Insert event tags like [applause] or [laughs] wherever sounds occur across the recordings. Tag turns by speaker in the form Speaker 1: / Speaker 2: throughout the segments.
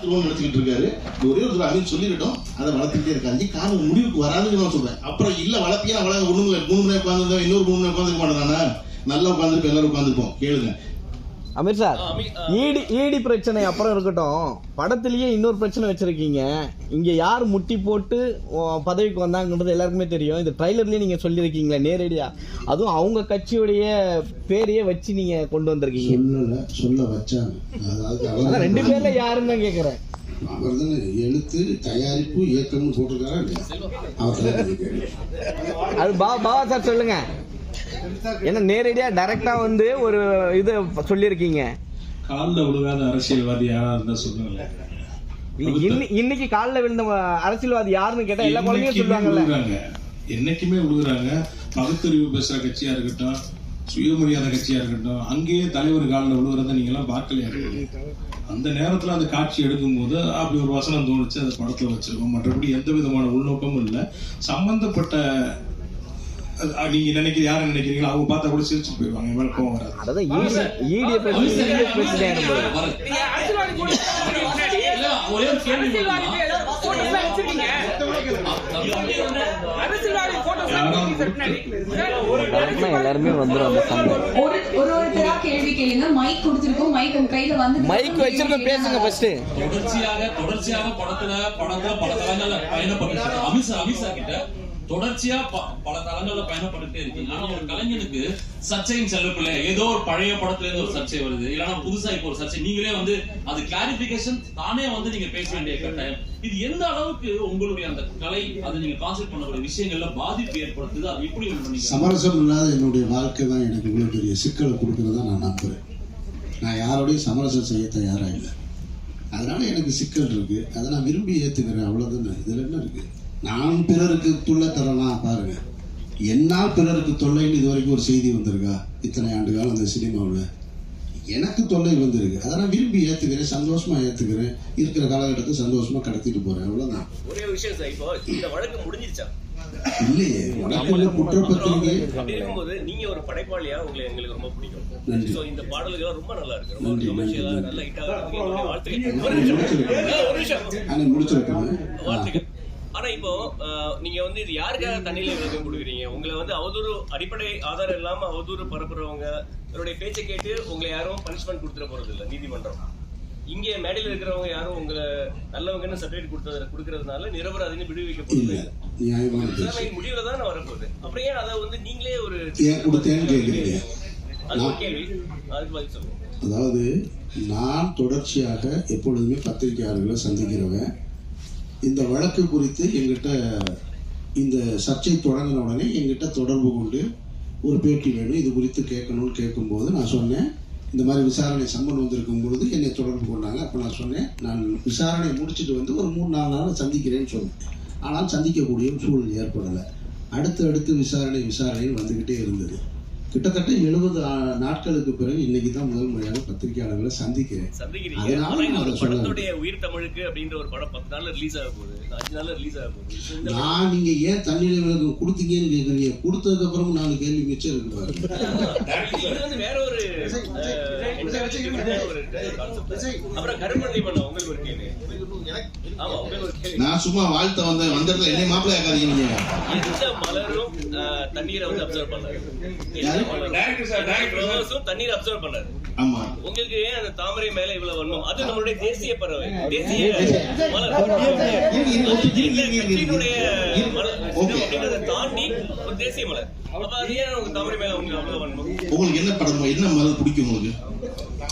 Speaker 1: திருமணம் நடத்திக்கிட்டு இருக்காரு. ஒரே ஒரு தடவை அமீர் சொல்லிக்கிட்டோம் அதை வளர்த்துக்கிட்டே இருக்காங்க காரணம் முடிவுக்கு வராதுன்னு நான் சொல்றேன். அப்புறம் இல்ல வளர்த்தீங்கன்னா வளர்க்க ஒண்ணு மூணு மணி உட்காந்துருந்தோம் இன்னொரு மூணு மணி உட்காந்துருக்க மாட்டேனானா நல்லா உட்காந்துருப்போம் எல்லாரும் உட்காந்துருப்போம் கேளுங்க.
Speaker 2: அமீர் சார் ஈடி ஈடி பிரச்சனை அப்புறம் இருக்கட்டும். படத்திலேயே இன்னொரு பிரச்சனை வச்சிருக்கீங்க. இங்க யார் முட்டி போட்டு பதவிக்கு வந்தாங்கன்றது எல்லாருக்குமே தெரியும். இந்த ட்ரைலர்லயே நீங்க சொல்லியிருக்கீங்களே நேரடியா. அதுவும் அவங்க கட்சியுடைய பேரையே வச்சு நீங்க கொண்டு வந்திருக்கீங்க.
Speaker 3: சொல்ல வச்சாங்க.
Speaker 2: ரெண்டு பேர்ல யாருன்னு தான் கேக்குறேன்.
Speaker 3: அவர் தானே எழுத்து தயாரிப்பு இயக்கம்னு போட்டிருக்காரா
Speaker 2: அது பா பாவா சார் சொல்லுங்க. ஏன்னா நேரடியா டைரக்டா வந்து ஒரு இது சொல்லியிருக்கீங்க?
Speaker 4: காலில் விழுகாத அரசியல்வாதி யாரா இருந்தா சொல்லுங்க
Speaker 2: இன்னி- இன்னைக்கு காலில் விழுந்த அரசியல்வாதி யாருன்னு கேட்டா எல்லா குழந்தையும் சொல்லுவாங்கல்ல.
Speaker 4: என்னைக்குமே விழுகுறாங்க பகுத்தறிவு பேசுற கட்சியா இருக்கட்டும் சுயமரியாதை கட்சியா இருக்கட்டும் அங்கேயே தலைவர் காலில் விழுகிறத நீங்க எல்லாம் பார்க்கலையா? அந்த நேரத்துல அந்த காட்சி எடுக்கும்போது அப்படி ஒரு வசனம் தோணுச்சு அந்த படத்துல வச்சிருக்கோம். மற்றபடி எந்த விதமான உள்நோக்கமும் இல்லை. சம்பந்தப்பட்ட நீங்க நினைக்கிற யாரை நினைக்கிறீங்களோ அவங்க பார்த்தா கூட சிரிச்சு போயிடுவாங்க மேல கோவம் வராது
Speaker 2: ஈடிய எல்லாருமே வந்துரும் அந்த சண்டை
Speaker 5: ஒரு ஒரு ஒருத்தரா கேள்வி கேளுங்க மைக் கொடுத்துருக்கோம் மைக் உங்க கையில வந்து
Speaker 2: மைக் வச்சிருக்க பேசுங்க ஃபர்ஸ்ட்
Speaker 6: தொடர்ச்சியாக தொடர்ச்சியாக படத்துல படத்துல பல தளங்கள்ல பயணப்பட்டு அமித்ஷா அமித்ஷா கிட்ட தொடர்ச்சியா ப- பல தளங்கள்ல பயணப்பட்டுட்டே இருக்கீங்க ஆனா ஒரு கலைஞனுக்கு சர்ச்சையின் செல்லப்பில்லை ஏதோ ஒரு பழைய படத்துல இருந்து ஒரு சர்ச்சை வருது. இல்லைன்னா புதுசா இப்போ ஒரு சர்ச்சை. நீங்களே வந்து அது கிளாரிபிகேஷன் தானே வந்து நீங்க பேச வேண்டிய கட்டாயம். இது எந்த அளவுக்கு உங்களுடைய அந்த கலை அது நீங்க கான்செப்ட் பண்ணக்கூடிய விஷயங்கள்ல பாதிப்பு ஏற்படுத்துது? அது எப்படி
Speaker 3: சமரசம் இல்லாத என்னுடைய வாழ்க்கை தான் எனக்கு இவ்வளவு பெரிய சிக்கலை கொடுக்கறதா நான் நம்புறேன். நான் யாரோடையும் சமரசம் செய்ய தயாரா இல்லை. அதனால எனக்கு சிக்கல் இருக்கு. அதை நான் விரும்பி ஏற்றுக்கிறேன் அவ்வளோதான் இதில் என்ன இருக்கு? நான் பிறருக்கு தொல்லை தரலாம் பாருங்க. என்னால் பிறருக்கு தொல்லைன்னு இது வரைக்கும் ஒரு செய்தி வந்திருக்கா? இத்தனை ஆண்டு காலம் அந்த சினிமாவில். எனக்கு தொல்லை வந்திருக்கு அதை நான் விரும்பி ஏத்துக்கிறேன் சந்தோஷமா ஏத்துக்கிறேன். இருக்கிற காலகட்டத்தை சந்தோஷமா கடத்திட்டு போறேன். அவ்வளவுதான்.
Speaker 7: ஒரே ஒரு விஷயம் சார் இப்போ இந்த வழக்கு முடிஞ்சிருச்சா?
Speaker 3: இல்லையே வழக்குல குற்றப்பத்திரிகை
Speaker 7: அப்படி இருக்கும்போது நீங்க ஒரு படைப்பாளியா உங்களை எங்களுக்கு ரொம்ப பிடிக்கும்.
Speaker 3: நன்றி.
Speaker 7: சோ இந்த பாடல்கள் ரொம்ப நல்லா இருக்கு. ரொம்ப கமர்ஷியலா. நல்ல ஹிட் என்னுடைய வாழ்த்துக்கள். ஒரு நிமிஷம் ஒரு நிமிஷம்.
Speaker 3: ஆனால் முடிச்சிருக்கேன்.
Speaker 7: வாழ்த்துக்கள். ஆனா இப்போ நீங்க வந்து இது யாருக்காக தண்ணியில விளக்கம் கொடுக்குறீங்க? உங்களை வந்து அவதூறு அடிப்படை ஆதாரம் இல்லாம அவதூறு பரப்புறவங்க இவருடைய பேச்சை கேட்டு உங்களை யாரும் பனிஷ்மெண்ட் கொடுத்துட போறது இல்ல நீதிமன்றம். இங்க மேடையில இருக்கிறவங்க யாரும் உங்களை நல்லவங்கன்னு சர்டிபிகேட் கொடுத்தது கொடுக்கறதுனால நிரபராதின்னு விடுவிக்க போறது
Speaker 3: இல்ல
Speaker 7: இல்ல.
Speaker 3: நியாயமான பேச்சு.
Speaker 7: இஸ்லாமிய முடிவுல தான் வரப்போகுது. அப்புறம் ஏன் அதை வந்து நீங்களே ஒரு
Speaker 3: அதாவது நான் தொடர்ச்சியாக எப்பொழுதுமே பத்திரிகையாளர்களை சந்திக்கிறவன். இந்த வழக்கு குறித்து எங்கிட்ட இந்த சர்ச்சை தொடங்கின உடனே எங்கிட்ட தொடர்பு கொண்டு ஒரு பேட்டி வேணும் இது குறித்து கேட்கணும்னு கேட்கும்போது நான் சொன்னேன் இந்த மாதிரி விசாரணை சம்மன் வந்திருக்கும் பொழுது என்னை தொடர்பு கொண்டாங்க. அப்போ நான் சொன்னேன் நான் விசாரணை முடிச்சுட்டு வந்து ஒரு மூணு நாலு நாள் சந்திக்கிறேன்னு சொன்னேன். ஆனால் சந்திக்கக்கூடிய சூழல் ஏற்படலை. அடுத்து அடுத்து விசாரணை விசாரணைன்னு வந்துக்கிட்டே இருந்தது. கிட்டத்தட்ட எழுபது நாட்களுக்கு பிறகு இன்னைக்கு தான் முதல் முறையாக பத்திரிகையாளர்களை சந்திக்கிறேன்.
Speaker 7: படத்துடைய உயிர் தமிழுக்கு அப்படின்ற ஒரு படம் பத்து நாள்ல ரிலீஸ் ஆக போகுது. அஞ்சு நாள்ல ரிலீஸ் ஆக போகுது.
Speaker 3: நான் நீங்க ஏன் தண்ணீர் விளக்கம் கொடுத்தீங்கன்னு கேட்குறீங்க கொடுத்ததுக்கு அப்புறம் நாலு கேள்வி மிச்சம் இருக்கு பாருங்க. [laughs]
Speaker 7: வேற ஒரு
Speaker 1: நான் சும்மா வாழ்த்த வந்த இடத்துல என்னை மாப்பிள்ளை ஆக்காதீங்க
Speaker 7: மலரும் தண்ணீரை வந்து அப்சர்வ் பண்ணாரு தண்ணீர் அப்சர்வ் பண்ணாரு.
Speaker 1: ஆமா.
Speaker 7: உங்களுக்கு ஏன் அந்த தாமரை மேல இவ்வளவு வண்ணம் அது நம்மளுடைய தேசிய பறவை. தேசிய மலர். தாண்டி ஒரு தேசிய மலர். அப்ப அது ஏன் தாமரை மேல உங்களுக்கு அவ்வளவு வண்ணம்
Speaker 1: உங்களுக்கு என்ன படம் என்ன மலர் பிடிக்கும் உங்களுக்கு?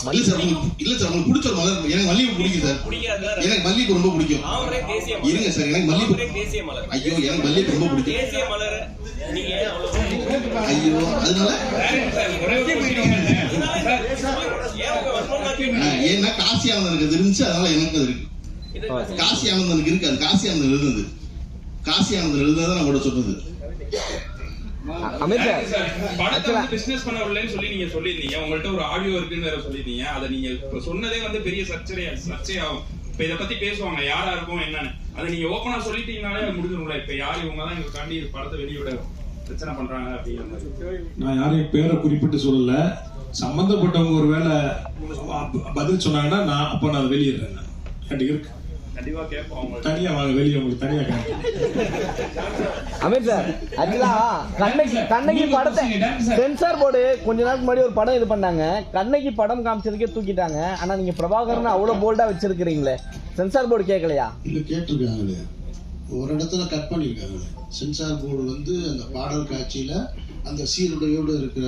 Speaker 1: இல்ல சார் இல்ல சார் உங்களுக்கு பிடிச்ச ஒரு மலர் எனக்கு மல்லிகை பிடிக்கும் சார்.
Speaker 7: பிடிக்காத?
Speaker 1: எனக்கு மல்லிகை ரொம்ப பிடிக்கும்.
Speaker 7: தாமரை தேசிய
Speaker 1: இருங்க சார் எனக்கு மல்லிகை
Speaker 7: தாமரை தேசிய மலர்.
Speaker 1: ஐயோ எனக்கு மல்லிகை ரொம்ப பிடிக்கும். ஐயோ அதனால ஏன்னா காசி அது இருந்துச்சு அதனால எனக்கு அது இருக்கு. காசி ஆனந்தனுக்கு இருக்கு அது காசி ஆனந்தன் எழுதுனது. காசி ஆனந்தன் எழுதுனதை நான் கூட சொன்னது
Speaker 2: அமித் சார்
Speaker 8: படத்தை வந்து பிசினஸ் பண்ண விடலன்னு சொல்லி நீங்க சொல்லியிருந்தீங்க. உங்கள்ட்ட ஒரு ஆடியோ இருக்குன்னு வேற சொல்லியிருந்தீங்க. அதை நீங்க சொன்னதே வந்து பெரிய சர்ச்சை சர்ச்சையாகும். இப்ப இத பத்தி பேசுவாங்க யாரா இருக்கும் என்னன்னு. அதை நீங்க ஓப்பனா சொல்லிட்டீங்கனாலே முடிஞ்சிடும்ல. இப்ப யார் இவங்க தான் எங்களுக்காண்டி படத்தை வெளியிட பிரச்சனை பண்றாங்க அப்படிங்கிற மாதிரி.
Speaker 4: நான் யாரையும் பேரை குறிப்பிட்டு சொல்லல. சம்பந்தப்பட்டவங்க ஒருவேளை பதில் சொன்னாங்கன்னா நான் அப்போ நான் வெளியிடுறேன். கண்டி இருக்கு.
Speaker 8: கண்டிப்பா கேட்போம் அவங்க
Speaker 4: தனியா வாங்க வெளியே உங்களுக்கு தனியா காட்டுறேன்.
Speaker 2: அமீர் சார் ஆக்சுவலா கண்ணகி கண்ணகி படத்தை சென்சார் போர்டு கொஞ்ச நாளுக்கு முன்னாடி ஒரு படம் இது பண்ணாங்க. கண்ணகி படம் காமிச்சதுக்கே தூக்கிட்டாங்க. ஆனா நீங்க பிரபாகரன் அவ்வளவு போல்டா வச்சிருக்கிறீங்களே. சென்சார் போர்டு கேட்கலையா?
Speaker 3: கேட்டிருக்காங்களே. ஒரு இடத்துல கட் பண்ணியிருக்காங்களே சென்சார் போர்டு வந்து அந்த பாடல் காட்சியில் அந்த சீருடையோடு இருக்கிற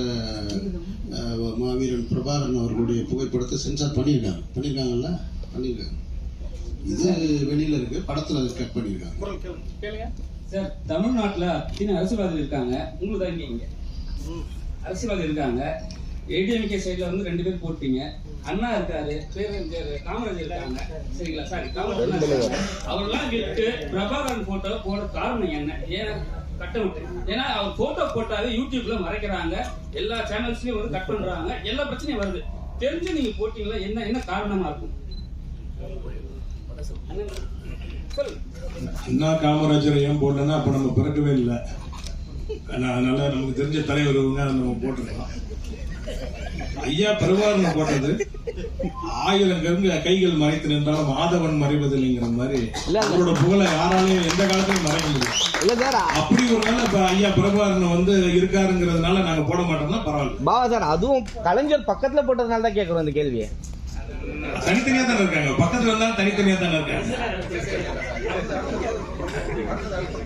Speaker 3: மாவீரன் பிரபாகரன் அவர்களுடைய புகைப்படத்தை சென்சார் பண்ணியிருக்காங்க. பண்ணியிருக்காங்கல்ல? பண்ணியிருக்காங்க. இது வெளியில இருக்கு. படத்தில் அது கட் பண்ணியிருக்காங்க.
Speaker 9: சார் தமிழ்நாட்டுல அத்தனை அரசியல்வாதிகள் இருக்காங்க. உங்களுக்கு தான் இங்க? அரசியல்வாதி இருக்காங்க. ஏடிஎம்கே சைடுல வந்து ரெண்டு பேர் போட்டீங்க. அண்ணா இருக்காரு பேரு காமராஜர் இருக்காங்க. சரிங்களா? சாரி காமராஜர் அவர்லாம் அவரெல்லாம் விட்டு பிரபாகரன் போட்டோ போட காரணம் என்ன? ஏன் கட்ட விட்டு? ஏன்னா அவர் போட்டோ போட்டாவே யூடியூப்ல மறைக்கிறாங்க. எல்லா சேனல்ஸ்லயும் வந்து கட் பண்றாங்க. எல்லா பிரச்சனையும் வருது. தெரிஞ்சு நீங்க போட்டீங்களா? என்ன என்ன காரணமா இருக்கும்?
Speaker 4: அண்ணா காமராஜர் ஏன் போடலன்னா அப்ப நம்ம பிறக்கவே இல்லை. அதனால நமக்கு தெரிஞ்ச தலைவர் இவங்க நம்ம போட்டிருக்கோம். ஐயா பிரபாகரன் போட்டது. ஆயிரம் கருங்க கைகள் மறைத்து நின்றாலும் மாதவன் மறைவதில்லைங்கிற மாதிரி. அவரோட புகழை யாராலையும் எந்த காலத்திலும் மறைக்க முடியும்
Speaker 2: இல்ல சார்.
Speaker 4: அப்படி ஒரு நாள் இப்ப ஐயா பிரபாகரன் வந்து இருக்காருங்கிறதுனால நாங்க போட மாட்டோம்னா பரவாயில்ல.
Speaker 2: பாவா சார் அதுவும் கலைஞர் பக்கத்துல போட்டதுனால தான் கேட்கறோம் இந்த கேள்வியை.
Speaker 4: தனித்தனியா தானே இருக்காங்க. பக்கத்துல இருந்தாலும் தனித்தனியா தானே இருக்காங்க.